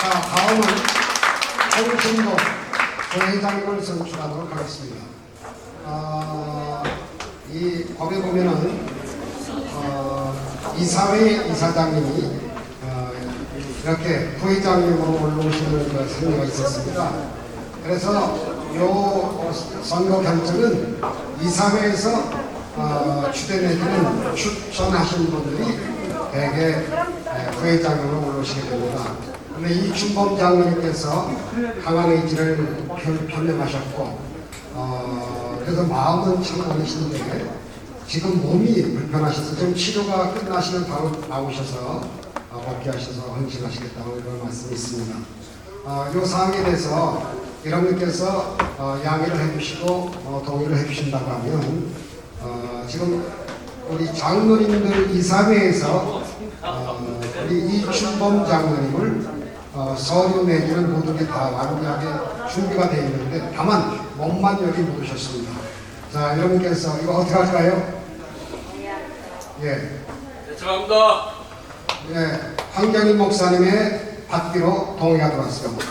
자, 다음은 홍신도 부회장님을 선출하도록 하겠습니다. 아, 이 법에 보면은 어, 이사회 이사장님이 어, 이렇게 부회장님으로 올라오시는 그 선례가 있었습니다. 그래서 요 선거 결정은 이사회에서 어, 추대내지는 추천하신 분들이 대개 에, 부회장으로 올라오시게 됩니다. 근데 이춘범 장로님께서 강한 의지를 표- 표명하셨고 어, 그래서 마음은 참 어리신데 지금 몸이 불편하셔서 좀 치료가 끝나시면 바로 나오셔서 어, 복귀하셔서 헌신하시겠다고 이런 말씀이 있습니다. 어, 이 사항에 대해서 여러분께서 어, 양해를 해주시고 어, 동의를 해주신다고 하면 어, 지금 우리 장로님들 이사회에서 어, 우리 이춘범 장로님을 어, 서류 내기는 모든 게 다 완벽하게 준비가 되어 있는데 다만 몸만 여기 못 오셨습니다. 자 여러분께서 이거 어떻게 할까요? 예, 죄송합니다. 예, 황경인 목사님의 받기로 동의가 들어왔습니다.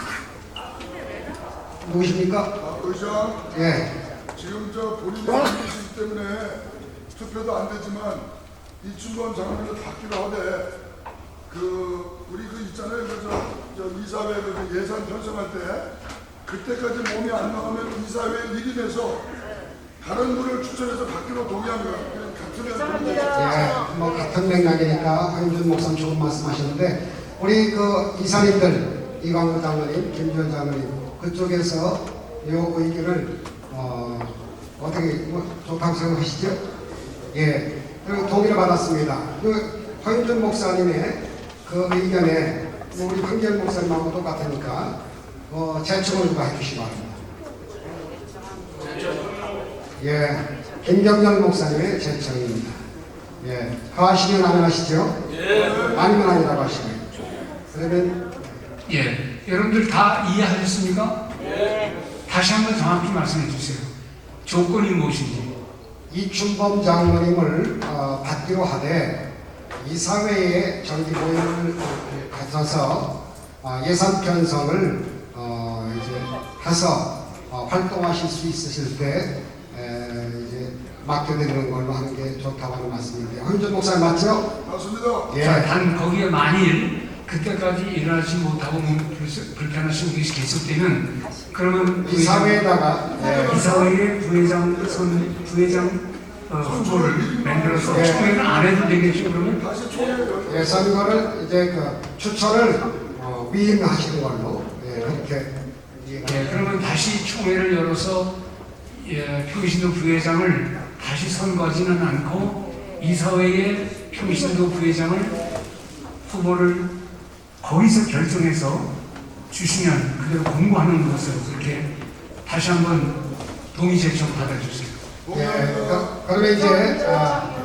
누구십니까? 아, 의장, 예, 지금 저 본인이 힘드시기 때문에 투표도 안 되지만 이춘범 장관을 받기로 하되 그 우리 그 있잖아요 그저 저 이사회 그 예산 편성할 때 그때까지 몸이 안 나오면 이사회 일이 돼서 다른 분을 추천해서 받기로 동의합니다. 그냥 같으면 동의되죠. 예, 뭐 같은 맥락이니까 황윤준 목사님 좋은 말씀하셨는데 우리 그 이사님들 이광호 장로님, 김주현 장로님 그쪽에서 요 의견을 어, 어떻게 뭐 좋다고 생각하시죠? 예, 그리고 동의를 받았습니다. 그 황윤준 목사님의 그 의견에 뭐 우리 황경 목사님하고 똑같으니까 어, 재청을 좀 해주시기 바랍니다. 예, 김경렬 목사님의 제청입니다. 예, 하시면 안 하시죠? 예. 아니면 아니라고 하시고요. 그러면 예, 여러분들 다 이해하셨습니까? 다시 한번 정확히 말씀해 주세요. 조건이 무엇인지. 이춘범 장로님을 어, 받기로 하되 이사회에 정기 모임을 가져서 어, 예산 편성을 어, 이제 해서 어, 활동하실 수 있으실 때 에, 이제 맡겨드리는 걸로 하는 게 좋다고 하는 말씀인데 황준 목사님 맞죠? 맞습니다. 예. 자, 단 거기에 만일 그때까지 일어나지 못하고 불- 불편하신 분이 계속되면 그러면 이사회에다가 예. 이사회의 부회장 선 부회장 어, 만들어서 예. 총회를 안 해도 되겠죠 그러면? 예, 선거를 이제 그 추천을 어, 위임하시는 걸로 예, 그렇게 예, 그러면 다시 총회를 열어서 예, 표신도 부회장을 다시 선거하지는 않고 이사회의 표신도 부회장을 후보를 거기서 결정해서 주시면 그대로 공고하는 것으로 그렇게 다시 한번 동의 제청 받아주세요. 예, 그, 그러면 이제 아,